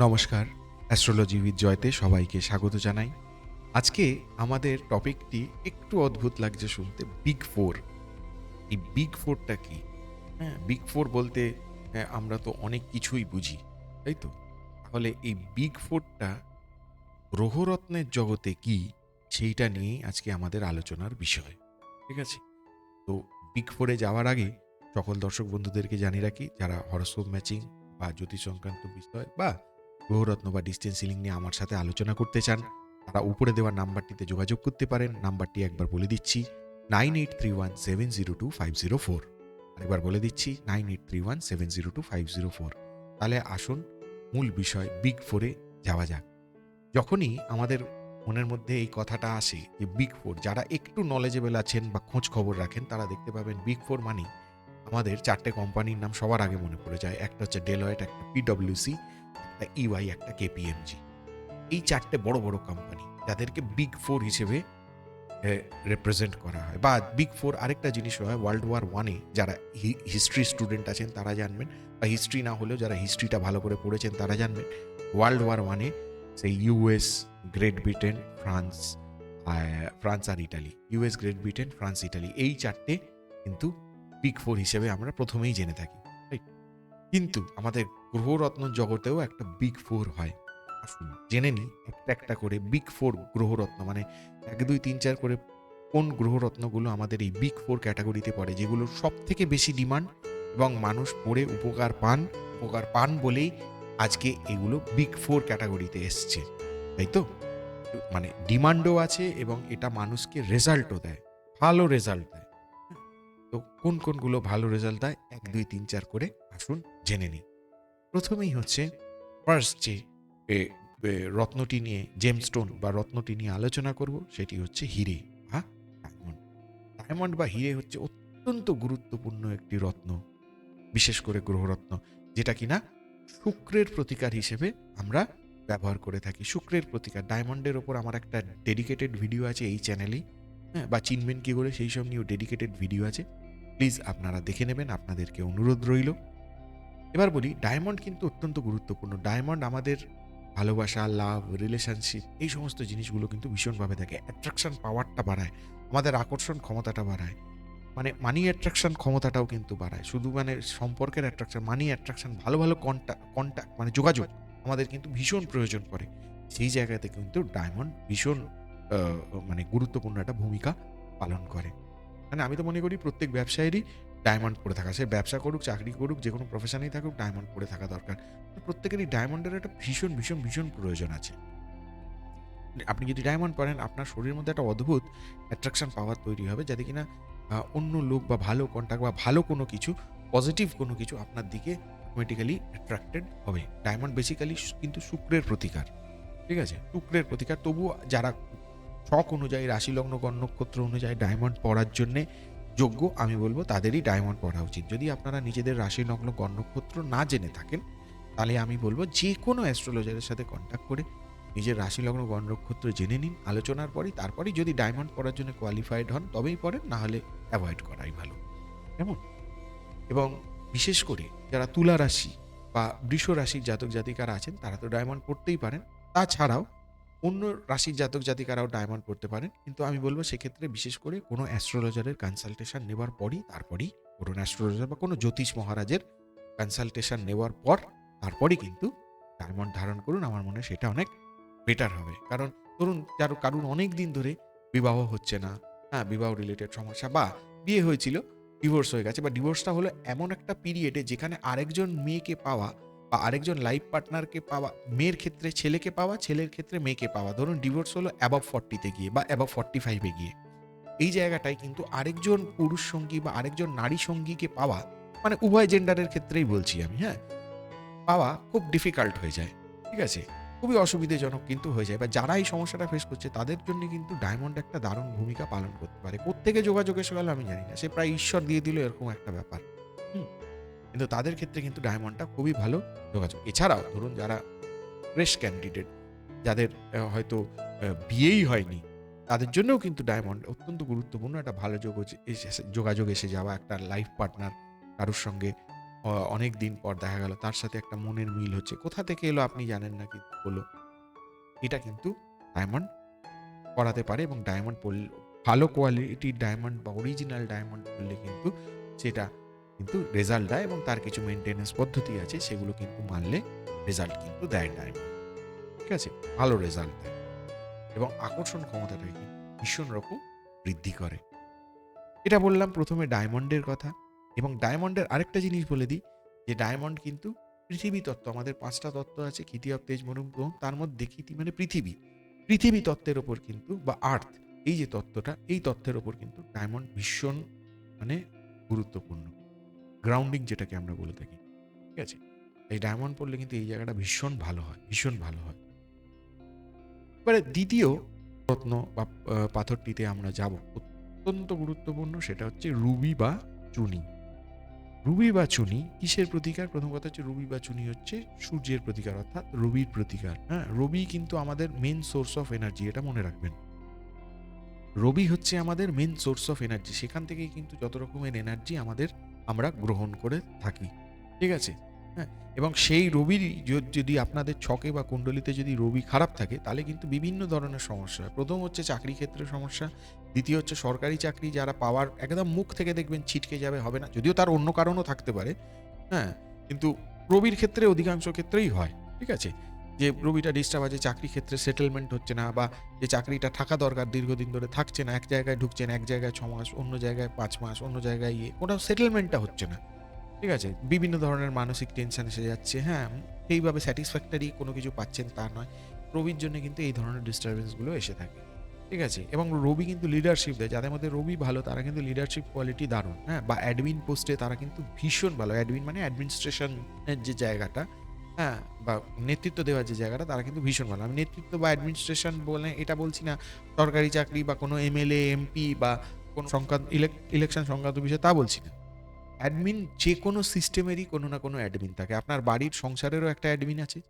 নমস্কার astrology with Jayate সবাইকে স্বাগত জানাই। আজকে আমাদের টপিকটি একটু অদ্ভুত লাগছে শুনতে বিগ ফোর এই বিগ ফোরটা কি? হ্যাঁ বিগ ফোর বলতে হ্যাঁ, আমরা তো অনেক কিছুই বুঝি তাই তো? তাহলে এই বিগ ফোরটা গ্রহরত্নের জগতে কি? সেইটা নিয়েই আজকে আমাদের আলোচনার বিষয় ঠিক আছে? তো বিগ ফোরে যাওয়ার আগে সকল দর্শক বন্ধুদেরকে জানিয়ে রাখি যারা হরস্কোপ ম্যাচিং বা জ্যোতিষ সংক্রান্ত বিষয় বা গ্রহরত্ন বা ডিস্টেন্স সিলিং নিয়ে আমার সাথে আলোচনা করতে চান, তারা উপরে দেওয়া নাম্বারটিতে যোগাযোগ করতে পারেন। নাম্বারটি একবার বলে দিচ্ছি, nine eight three one seven zero two five zero four. আরেকবার বলে দিচ্ছি, nine eight three one seven zero two five zero four. তাহলে আসুন, মূল বিষয় বিগ ফোরে যাওয়া যাক। যখনই আমাদের মনের মধ্যে এই কথাটা আসে যে বিগ ফোর যারা একটু নলেজেবল আছেন বা খোঁজ খবর রাখেন, তারা দেখতে পাবেন বিগ ফোর মানে আমাদের চারটে কোম্পানির নাম সবার আগে মনে পড়ে যায়। একটা হচ্ছে ডেলয়েট একটা পিডব্লিউসি ইওয়াই একটা কেপিএমজি এই চারটে বড় বড় কোম্পানি যাদেরকে বিগ ফোর হিসেবে রিপ্রেজেন্ট করা হয়। বা বিগ ফোর আরেকটা জিনিস হয় ওয়ার্ল্ড ওয়ার ওয়ানে যারা হিস্ট্রি স্টুডেন্ট আছেন তারা জানবেন, বা হিস্ট্রি না হলেও যারা হিস্ট্রিটা ভালো করে পড়েছেন তারা জানবেন ওয়ার্ল্ড ওয়ার ওয়ানে সেই US Great Britain France France আর Italy US Great Britain France Italy এই চারটে কিন্তু বিগ ফোর হিসেবে আমরা প্রথমেই জেনে থাকি। কিন্তু আমাদের গ্রহরত্ন জগতেও একটা বিগ ফোর হয়। আসুন জেনে নিই, একটা একটা করে বিগ ফোর গ্রহরত্ন মানে এক, দুই, তিন, চার করে কোন গ্রহরত্নগুলো আমাদের এই বিগ ফোর ক্যাটাগরিতে পড়ে, যেগুলো সব থেকে বেশি ডিমান্ড এবং মানুষ পড়ে উপকার পান উপকার পান বলেই আজকে এগুলো বিগ ফোর ক্যাটাগরিতে এসছে, তাই তো? মানে ডিমান্ডও আছে এবং এটা মানুষকে রেজাল্টও দেয়, ভালো রেজাল্ট দেয়। তো কোন কোনগুলো ভালো রেজাল্ট দেয়? এক, দুই, তিন, চার করে আসুন জেনে নিই। প্রথমেই হচ্ছে ফার্স্ট যে রত্নটি নিয়ে জেমস্টোন বা রত্নটি নিয়ে আলোচনা করব সেটি হচ্ছে হিরে বা ডায়মন্ড ডায়মন্ড বা হিরে হচ্ছে অত্যন্ত গুরুত্বপূর্ণ একটি রত্ন, বিশেষ করে গ্রহরত্ন, যেটা কিনা শুক্রের প্রতিকার হিসেবে আমরা ব্যবহার করে থাকি। শুক্রের প্রতিকার ডায়মন্ডের ওপর আমার একটা ডেডিকেটেড ভিডিও আছে এই চ্যানেলেই হ্যাঁ বা চিনবেন কী করে, সেই সব নিয়েও ডেডিকেটেড ভিডিও আছে। প্লিজ আপনারা দেখে নেবেন, আপনাদেরকে অনুরোধ রইল। এবার বলি, ডায়মন্ড কিন্তু অত্যন্ত গুরুত্বপূর্ণ। ডায়মন্ড আমাদের ভালোবাসা, লাভ রিলেশনশিপ এই সমস্ত জিনিসগুলো কিন্তু ভীষণভাবে থাকে অ্যাট্রাকশন পাওয়ারটা বাড়ায়, আমাদের আকর্ষণ ক্ষমতাটা বাড়ায় মানে মানি অ্যাট্রাকশন ক্ষমতাটাও কিন্তু বাড়ায়। শুধু মানে সম্পর্কের অ্যাট্রাকশন মানি অ্যাট্রাকশন ভালো ভালো কন্ট্যাক্ট কন্ট্যাক্ট মানে যোগাযোগ আমাদের কিন্তু ভীষণ প্রয়োজন পড়ে। সেই জায়গাতে কিন্তু ডায়মন্ড ভীষণ মানে গুরুত্বপূর্ণ একটা ভূমিকা পালন করে। মানে আমি তো মনে করি প্রত্যেক ব্যবসায়ীরই ডায়মন্ড পরে থাকা। সে ব্যবসা করুক, চাকরি করুক, যে কোনো প্রফেশনেই থাকুক ডায়মন্ড পরে থাকা দরকার। প্রত্যেকেরই ডায়মন্ডের একটা ভীষণ ভীষণ ভীষণ প্রয়োজন আছে। আপনি যদি ডায়মন্ড পরেন, আপনার শরীরের মধ্যে একটা অদ্ভুত অ্যাট্রাকশন পাওয়ার তৈরি হবে, যাতে কিনা অন্য লোক বা ভালো কন্ট্যাক্ট বা ভালো কোনো কিছু পজিটিভ কোনো কিছু আপনার দিকে অটোমেটিক্যালি অ্যাট্রাক্টেড হবে। ডায়মন্ড বেসিক্যালি কিন্তু শুক্রের প্রতিকার। ঠিক আছে? শুক্রের প্রতিকার। তবু যারা ছক অনুযায়ী, রাশি লগ্ন নক্ষত্র অনুযায়ী ডায়মন্ড পড়ার জন্যে যোগ্য, আমি বলব তাদেরই ডায়মন্ড পড়া উচিত। যদি আপনারা নিজেদের রাশি লগ্ন গণ না জেনে থাকেন, তাহলে আমি বলব যে কোনো অ্যাস্ট্রোলজারের সাথে কন্ট্যাক্ট করে নিজের রাশি লগ্ন গণনক্ষত্র জেনে নিন, আলোচনার পরই, তারপরেই যদি ডায়মন্ড পড়ার জন্য কোয়ালিফাইড হন, তবেই পড়েন না হলে অ্যাভয়েড করাই ভালো। কেমন? এবং বিশেষ করে যারা তুলা রাশি বা বৃষ রাশির জাতক জাতিকারা আছেন, তারা তো ডায়মন্ড পড়তেই পারেন। তাছাড়াও অন্য রাশির জাতক জাতিকারাও ডায়মন্ড পড়তে পারেন। কিন্তু আমি বলব সেক্ষেত্রে বিশেষ করে কোনো অ্যাস্ট্রোলজারের কনসালটেশন নেওয়ার পরই, তারপরেই কোনো অ্যাস্ট্রোলজার বা কোনো জ্যোতিষ মহারাজের কনসালটেশন নেওয়ার পর, তারপরই কিন্তু ডায়মন্ড ধারণ করুন। আমার মনে সেটা অনেক বেটার হবে। কারণ ধরুন যার কারণ অনেক দিন ধরে বিবাহ হচ্ছে না হ্যাঁ বিবাহ রিলেটেড সমস্যা বা বিয়ে হয়েছিল ডিভোর্স হয়ে গেছে, বা ডিভোর্সটা হলো এমন একটা পিরিয়ডে যেখানে আরেকজন মেয়েকে পাওয়া বা আরেকজন লাইফ পার্টনারকে পাওয়া, মেয়ের ক্ষেত্রে ছেলেকে পাওয়া, ছেলের ক্ষেত্রে মেয়েকে পাওয়া। ধরুন ডিভোর্স হলো অ্যাবাভ ফর্টিতে গিয়ে বা অ্যাবাভ ফর্টি ফাইভে গিয়ে। এই জায়গাটায় কিন্তু আরেকজন পুরুষ সঙ্গী বা আরেকজন নারী সঙ্গীকে পাওয়া মানে উভয় জেন্ডারের ক্ষেত্রেই বলছি আমি হ্যাঁ? পাওয়া খুব ডিফিকাল্ট হয়ে যায়, ঠিক আছে? খুবই অসুবিধাজনক কিন্তু হয়ে যায়। বা যারা এই সমস্যাটা ফেস করছে, তাদের জন্য কিন্তু ডায়মন্ড একটা দারুণ ভূমিকা পালন করতে পারে। কোত্থেকে যোগাযোগ এসে গেল আমি জানি না, সে প্রায় ঈশ্বর দিয়ে দিল, এরকম একটা ব্যাপার। কিন্তু তাদের ক্ষেত্রে কিন্তু ডায়মন্ডটা খুবই ভালো যোগাযোগ। এছাড়াও ধরুন যারা ফ্রেশ ক্যান্ডিডেট যাদের হয়তো বিয়েই হয়নি, তাদের জন্যও কিন্তু ডায়মন্ড অত্যন্ত গুরুত্বপূর্ণ। একটা ভালো যোগ যোগাযোগ এসে যাওয়া, একটা লাইফ পার্টনার কারোর সঙ্গে অনেক দিন পর দেখা গেল, তার সাথে একটা মনের মিল হচ্ছে। কোথা থেকে এলো আপনি জানেন না কি হলো এটা কিন্তু ডায়মন্ড করাতে পারে এবং ডায়মন্ড পড়লে ভালো কোয়ালিটির ডায়মন্ড বা অরিজিনাল ডায়মন্ড পড়লে কিন্তু সেটা কিন্তু রেজাল্ট দেয় এবং তার কিছু মেনটেনেন্স পদ্ধতি আছে, সেগুলো কিন্তু মানলে রেজাল্ট কিন্তু দেয় ডায়মন্ড ঠিক আছে? ভালো রেজাল্ট দেয়। এবং আকর্ষণ ক্ষমতাটাকে ভীষণ রকম বৃদ্ধি করে। এটা বললাম প্রথমে ডায়মন্ডের কথা। এবং ডায়মন্ডের আরেকটা জিনিস বলে দিই, যে ডায়মন্ড কিন্তু পৃথিবী তত্ত্ব, আমাদের পাঁচটা তত্ত্ব আছে খিতি অফ তেজ মরুম গ্রহণ তার মধ্যে খিতি মানে পৃথিবী। পৃথিবী তত্ত্বের ওপর কিন্তু বা আর্থ এই যে তত্ত্বটা, এই তত্ত্বের ওপর কিন্তু ডায়মন্ড ভীষণ মানে গুরুত্বপূর্ণ। গ্রাউন্ডিং যেটাকে আমরা বলে থাকি, ঠিক আছে? এই ডায়মন্ড পড়লে কিন্তু এই জায়গাটা ভীষণ ভালো হয়, ভীষণ ভালো হয়। এবারে দ্বিতীয় রত্ন বা পাথরটিতে আমরা যাব। অত্যন্ত গুরুত্বপূর্ণ সেটা হচ্ছে রুবি বা চুনি। রুবি বা চুনি কিসের প্রতিকার? প্রথম কথা হচ্ছে রুবি বা চুনি হচ্ছে সূর্যের প্রতিকার অর্থাৎ রবির প্রতিকার। হ্যাঁ রবি কিন্তু আমাদের মেন সোর্স অফ এনার্জি এটা মনে রাখবেন। রবি হচ্ছে আমাদের মেন সোর্স অফ এনার্জি সেখান থেকেই কিন্তু যত রকমের এনার্জি আমাদের আমরা গ্রহণ করে থাকি। ঠিক আছে? হ্যাঁ? এবং সেই রবির যদি আপনাদের ছকে বা কুণ্ডলিতে যদি রবি খারাপ থাকে, তাহলে কিন্তু বিভিন্ন ধরনের সমস্যা হয়। প্রথম হচ্ছে চাকরি ক্ষেত্রে সমস্যা, দ্বিতীয় হচ্ছে সরকারি চাকরি যারা পাওয়ার একদম মুখ থেকে দেখবেন ছিটকে যাবে, হবে না। যদিও তার অন্য কারণও থাকতে পারে হ্যাঁ? কিন্তু রবির ক্ষেত্রে অধিকাংশ ক্ষেত্রেই হয়, ঠিক আছে? যে রবিটা ডিস্টার্ব আছে চাকরি ক্ষেত্রে সেটেলমেন্ট হচ্ছে না বা যে চাকরিটা থাকা দরকার দীর্ঘদিন ধরে থাকছে না এক জায়গায় ঢুকছেন এক জায়গায় ছ মাস অন্য জায়গায় পাঁচ মাস অন্য জায়গায় ইয়ে কোথাও সেটেলমেন্টটা হচ্ছে না। ঠিক আছে? বিভিন্ন ধরনের মানসিক টেনশন এসে যাচ্ছে হ্যাঁ সেইভাবে স্যাটিসফ্যাক্টরি কোনো কিছু পাচ্ছেন তা নয়। রবির জন্য কিন্তু এই ধরনের ডিস্টারবেন্সগুলো এসে থাকে। ঠিক আছে? এবং রবি কিন্তু লিডারশিপ দেয় যাদের মধ্যে রবি ভালো তারা কিন্তু লিডারশিপ কোয়ালিটি দারুণ হ্যাঁ বা অ্যাডমিন পোস্টে তারা কিন্তু ভীষণ ভালো অ্যাডমিন মানে অ্যাডমিনিস্ট্রেশনের যে জায়গাটা হ্যাঁ বা নেতৃত্ব দেওয়ার যে জায়গাটা, তারা কিন্তু ভীষণ ভালো। আমি নেতৃত্ব বা অ্যাডমিনিস্ট্রেশন বলে এটা বলছি না, সরকারি চাকরি বা কোনো এমএলএ এমপি বা কোনো সংক্রান্ত ইলেকশন সংক্রান্ত বিষয়ে তা বলছি না। অ্যাডমিন যে কোনো সিস্টেমেরই কোনো না কোনো অ্যাডমিন থাকে। আপনার বাড়ির সংসারেরও একটা অ্যাডমিন আছে।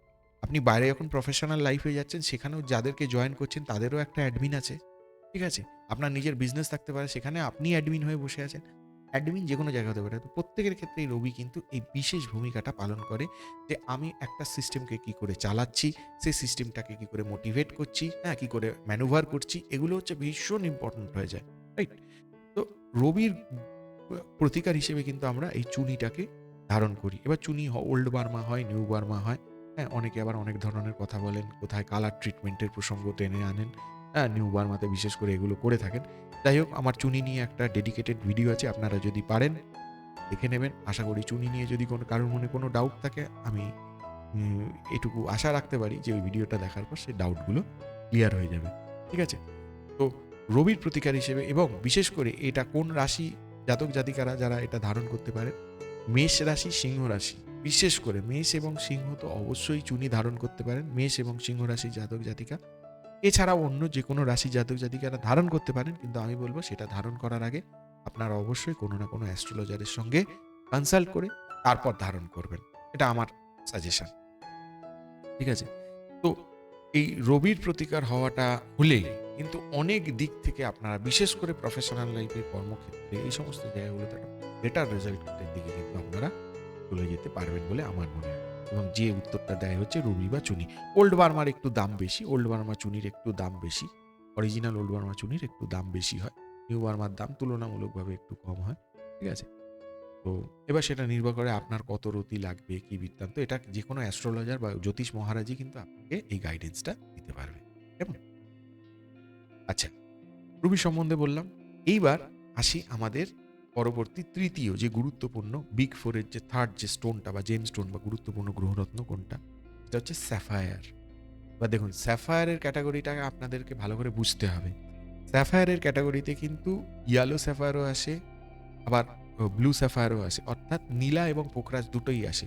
আপনি বাইরে যখন প্রফেশনাল লাইফে যাচ্ছেন, সেখানেও যাদেরকে জয়েন করছেন, তাদেরও একটা অ্যাডমিন আছে। ঠিক আছে? আপনার নিজের বিজনেস থাকতে পারে, সেখানে আপনি অ্যাডমিন হয়ে বসে আছেন। অ্যাডমিন যে কোনো জায়গা হতে পারে। প্রত্যেকের ক্ষেত্রেই রবি কিন্তু এই বিশেষ ভূমিকাটা পালন করে যে আমি একটা সিস্টেমকে কি করে চালাচ্ছি, সেই সিস্টেমটাকে কি করে মোটিভেট করছি হ্যাঁ কী করে ম্যানুভার করছি, এগুলো হচ্ছে ভীষণ ইম্পর্ট্যান্ট হয়ে যায়। রাইট তো রবির প্রতিকার হিসেবে কিন্তু আমরা এই চুনিটাকে ধারণ করি। এবার চুনি ওল্ড বার্মা হয় নিউ বার্মা হয় হ্যাঁ অনেকে আবার অনেক ধরনের কথা বলেন, কোথায় কালার ট্রিটমেন্টের প্রসঙ্গ টেনে আনেন হ্যাঁ নিউ বার্মাতে বিশেষ করে এগুলো করে থাকেন। যাই হোক, আমার চুনি নিয়ে একটা ডেডিকেটেড ভিডিও আছে, আপনারা যদি পারেন, দেখে নেবেন। আশা করি চুনি নিয়ে যদি কোনো, কারোর মনে কোনো ডাউট থাকে, আমি এটুকু আশা রাখতে পারি যে ওই ভিডিওটা দেখার পর সেই ডাউটগুলো ক্লিয়ার হয়ে যাবে। ঠিক আছে? তো রবির প্রতিকার হিসেবে এবং বিশেষ করে এটা কোন রাশি, জাতক জাতিকারা যারা এটা ধারণ করতে পারে মেষ রাশি, সিংহ রাশি। বিশেষ করে মেষ এবং সিংহ তো অবশ্যই চুনি ধারণ করতে পারেন। মেষ এবং সিংহ রাশি জাতক জাতিকা এছাড়াও অন্য যে কোনো রাশি জাতক জাতিকারা ধারণ করতে পারেন, কিন্তু আমি বলব সেটা ধারণ করার আগে আপনারা অবশ্যই কোনো না কোনো অ্যাস্ট্রোলজারের সঙ্গে কনসাল্ট করে তারপর ধারণ করবেন। এটা আমার সাজেশন ঠিক আছে? তো এই রবির প্রতিকার হওয়াটা হলে কিন্তু অনেক দিক থেকে আপনারা, বিশেষ করে প্রফেশনাল লাইফে কর্মক্ষেত্রে, এই সমস্ত জায়গাগুলোতে একটা বেটার রেজাল্টের দিকে কিন্তু আপনারা চলে যেতে পারবেন বলে আমার মনে হয়। এবং যে উত্তরটা দেয় হচ্ছে রুবি বা চুনি। ওল্ড বার্মার একটু দাম বেশি ওল্ড বার্মা চুনির একটু দাম বেশি অরিজিনাল ওল্ড বার্মা চুনির একটু দাম বেশি হয়। নিউ বার্মার দাম তুলনামূলকভাবে একটু কম হয়, ঠিক আছে? তো এবার সেটা নির্ভর করে আপনার কত রতি লাগবে, কি বৃত্তান্ত, এটা যে কোনো অ্যাস্ট্রোলজার বা জ্যোতিষ মহারাজই কিন্তু আপনাকে এই গাইডেন্সটা দিতে পারবে, কেমন? আচ্ছা রুবি সম্বন্ধে বললাম, এইবার আসি আমাদের পরবর্তী তৃতীয় যে গুরুত্বপূর্ণ বিগ ফোরের যে থার্ড যে স্টোনটা বা জেম স্টোন বা গুরুত্বপূর্ণ গ্রহরত্ন কোনটা? সেটা হচ্ছে স্যাফায়ার বা দেখুন স্যাফায়ারের ক্যাটাগরিটা আপনাদেরকে ভালো করে বুঝতে হবে। স্যাফায়ারের ক্যাটাগরিতে কিন্তু ইয়ালো স্যাফায়ারও আসে, আবার ব্লু স্যাফায়ারও আসে। অর্থাৎ নীলা এবং পোখরাজ দুটোই আসে।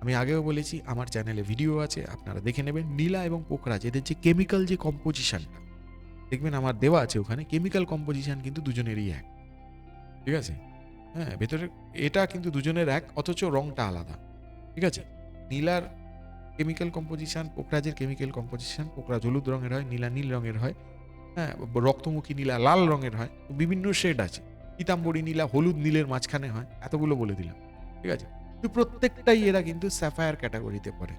আমি আগেও বলেছি, আমার চ্যানেলে ভিডিও আছে, আপনারা দেখে নেবেন। নীলা এবং পোখরাজ এদের যে কেমিক্যাল যে কম্পোজিশানটা দেখবেন আমার দেওয়া আছে ওখানে কেমিক্যাল কম্পোজিশান কিন্তু দুজনেরই এক। ঠিক আছে? হ্যাঁ ভেতরে, এটা কিন্তু দুজনের এক, অথচ রংটা আলাদা। ঠিক আছে? নীলার কেমিক্যাল কম্পোজিশন পোখরাজের কেমিক্যাল কম্পোজিশন পোখরাজ হলুদ রঙের হয়, নীলা নীল রঙের হয় হ্যাঁ রক্তমুখী নীলা লাল রঙের হয়, বিভিন্ন শেড আছে। পিতাম্বরী নীলা, হলুদ নীলের মাঝখানে হয়, এতগুলো বলে দিলাম। ঠিক আছে? তো প্রত্যেকটাই এরা কিন্তু স্যাফায়ার ক্যাটাগরিতে পড়ে।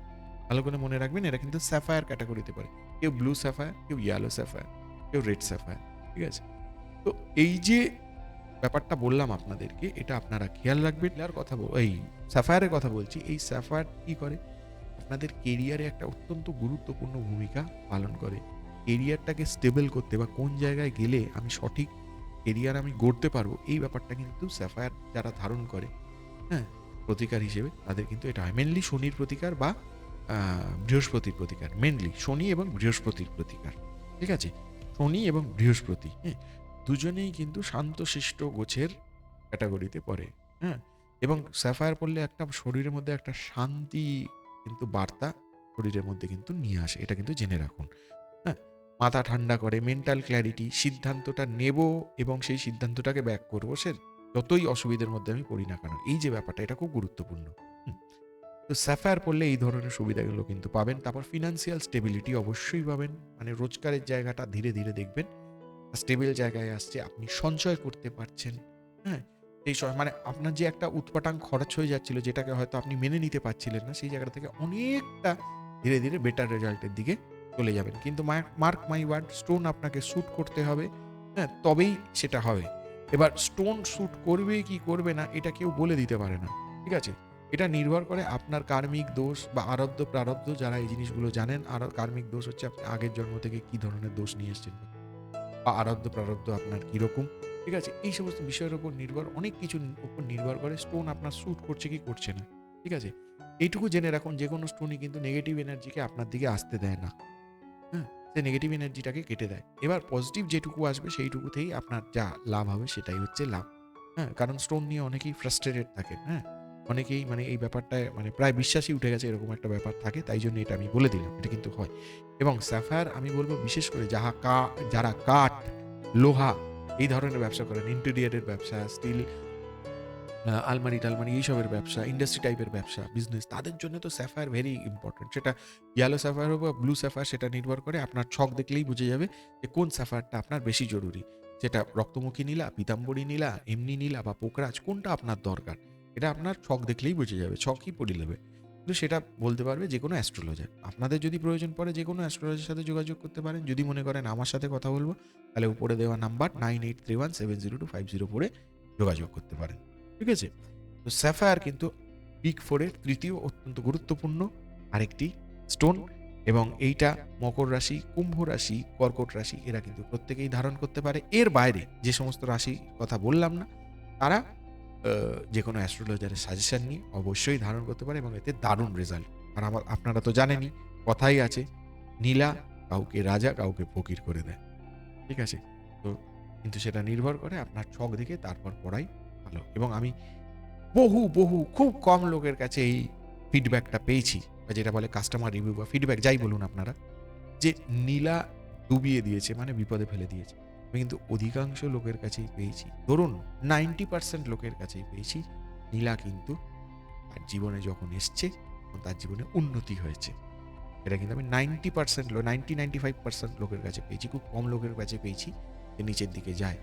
ভালো করে মনে রাখবেন, এরা কিন্তু স্যাফায়ার ক্যাটাগরিতে পড়ে। কেউ ব্লু স্যাফায়ার কেউ ইয়েলো স্যাফায়ার কেউ রেড স্যাফায়ার ঠিক আছে? তো এই যে ব্যাপারটা বললাম আপনাদেরকে, এটা আপনারা খেয়াল রাখবেন। আর কথা এই স্যাফায়ারের কথা বলছি, এই স্যাফায়ার কি করে? আপনাদের কেরিয়ারে একটা অত্যন্ত গুরুত্বপূর্ণ ভূমিকা পালন করে। কেরিয়ারটাকে স্টেবল করতে বা কোন জায়গায় গেলে আমি সঠিক কেরিয়ার আমি গড়তে পারব, এই ব্যাপারটা কিন্তু স্যাফায়ার যারা ধারণ করে হ্যাঁ প্রতিকার হিসেবে, তাদের কিন্তু এটা হয়। মেনলি শনির প্রতিকার বা বৃহস্পতির প্রতিকার মেনলি শনি এবং বৃহস্পতির প্রতিকার, ঠিক আছে? শনি এবং বৃহস্পতি হ্যাঁ দুজনেই কিন্তু শান্তশিষ্ট গোছের ক্যাটাগরিতে পড়ে হ্যাঁ এবং স্যাফায়ার পড়লে একটা শরীরের মধ্যে একটা শান্তি কিন্তু বার্তা শরীরের মধ্যে কিন্তু নিয়ে আসে, এটা কিন্তু জেনে রাখুন হ্যাঁ মাথা ঠান্ডা করে মেন্টাল ক্ল্যারিটি সিদ্ধান্তটা নেব এবং সেই সিদ্ধান্তটাকে ব্যাক করব, সে যতই অসুবিধার মধ্যে আমি পড়ি না কেন, এই যে ব্যাপারটা, এটা খুব গুরুত্বপূর্ণ। তো স্যাফায়ার পড়লে এই ধরনের সুবিধাগুলো কিন্তু পাবেন, তারপর ফিনান্সিয়াল স্টেবিলিটি অবশ্যই পাবেন মানে রোজগারের জায়গাটা ধীরে ধীরে দেখবেন স্টেবল জায়গায় আসছে, আপনি সঞ্চয় করতে পারছেন। হ্যাঁ? এই সময় মানে আপনার যে একটা উৎপাটাং খরচ হয়ে যাচ্ছিল, যেটাকে হয়তো আপনি মেনে নিতে পারছিলেন না, সেই জায়গা থেকে অনেকটা ধীরে ধীরে বেটার রেজাল্টের দিকে চলে যাবেন। কিন্তু মার্ক মাই ওয়ার্ড স্টোন আপনাকে শ্যুট করতে হবে। হ্যাঁ তবেই সেটা হবে। এবার স্টোন শ্যুট করবে কি করবে না, এটা কেউ বলে দিতে পারে না। ঠিক আছে? এটা নির্ভর করে আপনার কার্মিক দোষ বা আরব্ধ প্রারব্ধ যারা এই জিনিসগুলো জানেন, আর কার্মিক দোষ হচ্ছে আপনি আগের জন্ম থেকে কি ধরনের দোষ নিয়ে এসেছেন বা আরব্ধ প্রারব্ধ আপনার কীরকম? ঠিক আছে, এই সমস্ত বিষয়ের ওপর নির্ভর, অনেক কিছুর উপর নির্ভর করে স্টোন আপনার শ্যুট করছে কি করছে না। ঠিক আছে? এইটুকু জেনে রাখুন, যে কোনো স্টোনই কিন্তু নেগেটিভ এনার্জিকে আপনার দিকে আসতে দেয় না। হ্যাঁ সে নেগেটিভ এনার্জিটাকে কেটে দেয়। এবার পজিটিভ যেটুকু আসবে সেইটুকুতেই আপনার যা লাভ হবে সেটাই হচ্ছে লাভ। হ্যাঁ কারণ স্টোন নিয়ে অনেকেই ফ্রাস্ট্রেটেড থাকেন হ্যাঁ অনেকেই মানে এই ব্যাপারটায় মানে প্রায় বিশ্বাসই উঠে গেছে এরকম একটা ব্যাপার থাকে, তাই জন্য এটা আমি বলে দিলাম, এটা কিন্তু হয়। এবং স্যাফায়ার আমি বলব বিশেষ করে যাহা কা, যারা কাঠ, লোহা এই ধরনের ব্যবসা করেন, ইন্টেরিয়ারের ব্যবসা, স্টিল আলমারি টালমারি এইসবের ব্যবসা, ইন্ডাস্ট্রি টাইপের ব্যবসা বিজনেস তাদের জন্য তো স্যাফায়ার ভেরি ইম্পর্টেন্ট সেটা ইয়েলো স্যাফায়ার হোক বা ব্লু স্যাফায়ার সেটা নির্ভর করে আপনার ছক দেখলেই বুঝে যাবে যে কোন স্যাফায়ারটা আপনার বেশি জরুরি। সেটা রক্তমুখী নীলা, পিতাম্বরী নীলা, এমনি নীলা বা পোকরাজ, কোনটা আপনার দরকার? এটা আপনার ছক দেখলেই বুঝে যাবে, ছকই পড়ে নেবে। কিন্তু সেটা বলতে পারবে যে কোনো অ্যাস্ট্রোলজার আপনাদের যদি প্রয়োজন পড়ে যে কোনো অ্যাস্ট্রোলজার সাথে যোগাযোগ করতে পারেন। যদি মনে করেন আমার সাথে কথা বলব, তাহলে উপরে দেওয়া number nine eight three one seven zero two five zero ফোরে যোগাযোগ করতে পারেন। ঠিক আছে? তো স্যাফায়ার কিন্তু বিগ ফোরের তৃতীয় অত্যন্ত গুরুত্বপূর্ণ আরেকটি স্টোন এবং এইটা মকর রাশি, কুম্ভ রাশি, কর্কট রাশি, এরা কিন্তু প্রত্যেকেই ধারণ করতে পারে। এর বাইরে যে সমস্ত রাশি কথা বললাম না, তারা যে কোনো অ্যাস্ট্রোলজারের সাজেশন নিয়ে অবশ্যই ধারণ করতে পারে এবং এতে দারুণ রেজাল্ট আর আমার আপনারা তো জানেনই কথাই আছে, নীলা কাউকে রাজা, কাউকে ফকির করে দেয়। ঠিক আছে? তো কিন্তু সেটা নির্ভর করে আপনার ছক দেখে তারপর পড়াই ভালো। এবং আমি বহু বহু, খুব কম লোকের কাছে এই ফিডব্যাকটা পেয়েছি, বা যেটা বলে কাস্টমার রিভিউ বা ফিডব্যাক যাই বলুন আপনারা, যে নীলা ডুবিয়ে দিয়েছে মানে বিপদে ফেলে দিয়েছে। আমি কিন্তু অধিকাংশ লোকের কাছেই পেয়েছি। ধরুন নাইনটি পার্সেন্ট লোকের কাছেই পেয়েছি। নীলা কিন্তু তার জীবনে যখন এসছে তার জীবনে উন্নতি হয়েছে। এটা কিন্তু আমি ninety percent ninety ninety five percent লোকের কাছে পেয়েছি, খুব কম লোকের কাছে পেয়েছি যে নিচের দিকে যায়।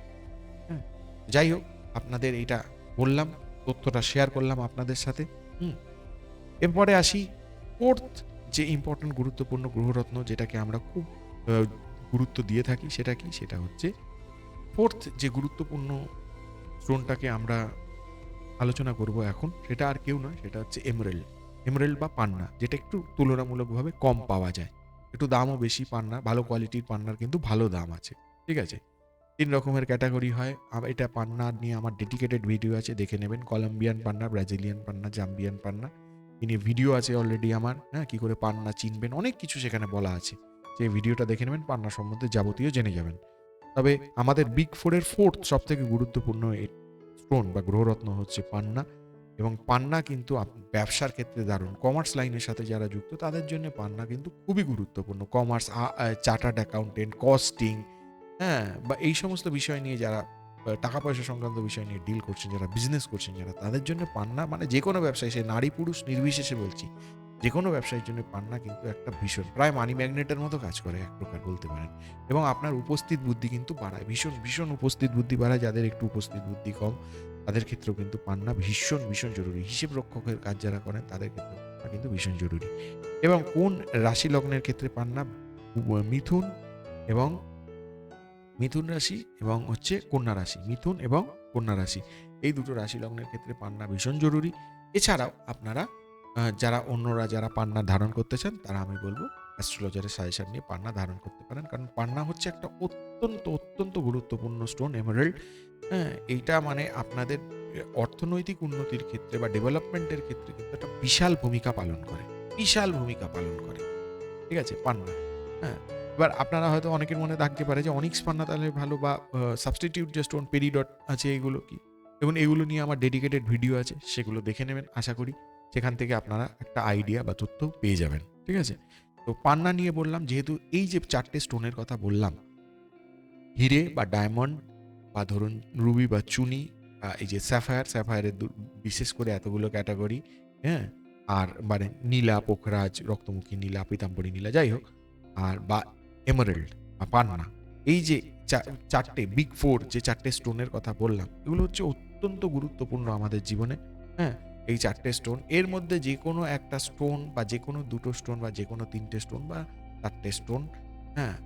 হ্যাঁ যাই হোক, আপনাদের এটা বললাম, তথ্যটা শেয়ার করলাম আপনাদের সাথে। হুম, এরপরে আসি ফোর্থ যে ইম্পর্টেন্ট গুরুত্বপূর্ণ গ্রহরত্ন যেটাকে আমরা খুব গুরুত্ব দিয়ে থাকি, সেটা কি? সেটা হচ্ছে ফোর্থ যে গুরুত্বপূর্ণ স্টোনটাকে আমরা আলোচনা করব এখন, সেটা আর কেউ নয়, সেটা হচ্ছে এমরেল। এমরেল্ড বা পান্না, যেটা একটু তুলনামূলকভাবে কম পাওয়া যায়। একটু দামও বেশি পান্না, ভালো কোয়ালিটির পান্নার কিন্তু ভালো দাম আছে, ঠিক আছে? তিন রকমের ক্যাটাগরি হয় এটা পান্না নিয়ে আমার ডেডিকেটেড ভিডিও আছে, দেখে নেবেন। কলম্বিয়ান পান্না ব্রাজিলিয়ান পান্না জাম্বিয়ান পান্না নিয়ে ভিডিও আছে অলরেডি আমার হ্যাঁ? কী করে পান্না চিনবেন? অনেক কিছু সেখানে বলা আছে। যে ভিডিওটা দেখে নেবেন, পান্না সম্বন্ধে যাবতীয় জেনে যাবেন। তবে আমাদের বিগ ফোরের ফোর্থ সব থেকে গুরুত্বপূর্ণ স্টোন বা গ্রহরত্ন হচ্ছে পান্না। এবং পান্না কিন্তু ব্যবসার ক্ষেত্রে দারুণ। কমার্স লাইনের সাথে যারা যুক্ত, তাদের জন্য পান্না কিন্তু খুবই গুরুত্বপূর্ণ। কমার্স চার্টার্ড অ্যাকাউন্টেন্ট কস্টিং হ্যাঁ বা এই সমস্ত বিষয় নিয়ে যারা টাকা পয়সা সংক্রান্ত বিষয় নিয়ে ডিল করছেন, যারা বিজনেস করছেন, যারা, তাদের জন্য পান্না মানে যে কোনো ব্যবসায়, সে নারী পুরুষ নির্বিশেষে বলছি যে কোনো ব্যবসায়ীর জন্য পান্না কিন্তু একটা ভীষণ, প্রায় মানি ম্যাগনেটের মতো কাজ করে এক প্রকার বলতে পারেন। এবং আপনার উপস্থিত বুদ্ধি কিন্তু বাড়ায়, ভীষণ ভীষণ উপস্থিত বুদ্ধি বাড়ায়, যাদের একটু উপস্থিত বুদ্ধি কম, তাদের ক্ষেত্রেও কিন্তু পান্না ভীষণ ভীষণ জরুরি। হিসেব রক্ষকের কাজ যারা করেন, তাদের ক্ষেত্রে পান্না কিন্তু ভীষণ জরুরি। এবং কোন রাশি লগ্নের ক্ষেত্রে পান্না? মিথুন এবং মিথুন রাশি এবং হচ্ছে কন্যা রাশি। মিথুন এবং কন্যা রাশি। এই দুটো রাশি লগ্নের ক্ষেত্রে পান্না ভীষণ জরুরি। এছাড়াও আপনারা যারা অন্যরা যারা পান্না ধারণ করতে চান, তারা আমি বলব অ্যাস্ট্রোলজারের সাজেশন নিয়ে পান্না ধারণ করতে পারেন। কারণ পান্না হচ্ছে একটা অত্যন্ত অত্যন্ত গুরুত্বপূর্ণ স্টোন এমারেল্ড হ্যাঁ এইটা মানে আপনাদের অর্থনৈতিক উন্নতির ক্ষেত্রে বা ডেভেলপমেন্টের ক্ষেত্রে কিন্তু একটা বিশাল ভূমিকা পালন করে। বিশাল ভূমিকা পালন করে। ঠিক আছে? পান্না। হ্যাঁ এবার আপনারা হয়তো অনেকের মনে থাকতে পারে যে অনিক্স পান্না তাহলে ভালো বা সাবস্টিটিউট যে স্টোন পেরিডট আছে, এগুলো কি? এবং এগুলো নিয়ে আমার ডেডিকেটেড ভিডিও আছে, সেগুলো দেখে নেবেন, আশা করি। সেখান থেকে আপনারা একটা আইডিয়া বা তথ্য পেয়ে যাবেন, ঠিক আছে? তো পান্না নিয়ে বললাম, যেহেতু এই যে চারটে স্টোনের কথা বললাম, হিরে বা ডায়মন্ড বা ধরুন রুবি বা চুনি এই যে স্যাফায়ার স্যাফায়ারের বিশেষ করে এতগুলো ক্যাটাগরি হ্যাঁ? আর মানে নীলা, পোখরাজ, রক্তমুখী নীলা, পিতাম্বরী নীলা, যাই হোক, আর বা এমারেল্ড বা পান্না। এই যে চারটে বিগ ফোর যে চারটে স্টোনের কথা বললাম, এগুলো হচ্ছে অত্যন্ত গুরুত্বপূর্ণ আমাদের জীবনে হ্যাঁ? এই চারটে স্টোন এর মধ্যে যে কোনো একটা স্টোন বা যে কোনো দুটো স্টোন বা যে কোনো তিনটে স্টোন বা চারটে স্টোন হ্যাঁ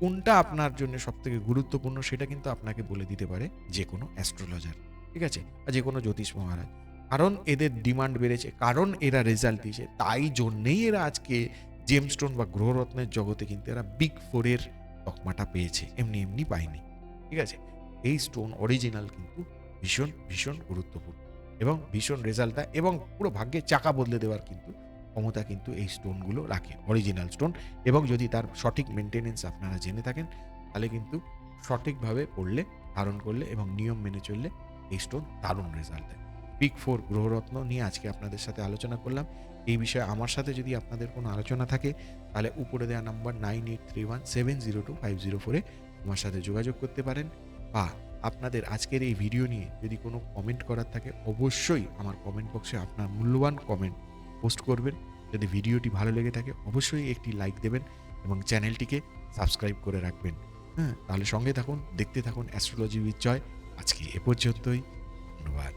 কোনটা আপনার জন্য সব থেকে গুরুত্বপূর্ণ সেটা কিন্তু আপনাকে বলে দিতে পারে যে কোনো অ্যাস্ট্রোলজার ঠিক আছে, বা যে কোনো জ্যোতিষ মহারাজ। কারণ এদের ডিমান্ড বেড়েছে, কারণ এরা রেজাল্ট দিয়েছে, তাই জন্যেই এরা আজকে জেমস্টোন বা গ্রহরত্নের জগতে কিন্তু এরা বিগ ফোরের তকমাটা পেয়েছে, এমনি এমনি পায়নি, ঠিক আছে। এই স্টোন অরিজিনাল কিন্তু ভীষণ ভীষণ গুরুত্বপূর্ণ। এবং ভীষণ রেজাল্ট দেয় এবং পুরো ভাগ্যের চাকা বদলে দেওয়ার কিন্তু ক্ষমতা কিন্তু এই স্টোনগুলো রাখে অরিজিনাল স্টোন এবং যদি তার সঠিক মেনটেনেন্স আপনারা জেনে থাকেন, তাহলে কিন্তু সঠিকভাবে পড়লে, ধারণ করলে এবং নিয়ম মেনে চললে এই স্টোন দারুণ রেজাল্ট দেয়। বিগ ফোর গ্রহরত্ন নিয়ে আজকে আপনাদের সাথে আলোচনা করলাম। এই বিষয়ে আমার সাথে যদি আপনাদের কোনো আলোচনা থাকে, তাহলে উপরে দেওয়া number nine eight three one seven zero two five zero ফোরে আমার সাথে যোগাযোগ করতে পারেন বা আপনাদের আজকের এই ভিডিও নিয়ে যদি কোনো কমেন্ট করার থাকে, অবশ্যই আমার কমেন্ট বক্সে আপনার মূল্যবান কমেন্ট পোস্ট করবেন। যদি ভিডিওটি ভালো লেগে থাকে, অবশ্যই একটি লাইক দেবেন এবং চ্যানেলটিকে সাবস্ক্রাইব করে রাখবেন। হ্যাঁ তাহলে সঙ্গে থাকুন, দেখতে থাকুন অ্যাস্ট্রোলজি উইথ জয় আজকে এ পর্যন্তই, ধন্যবাদ।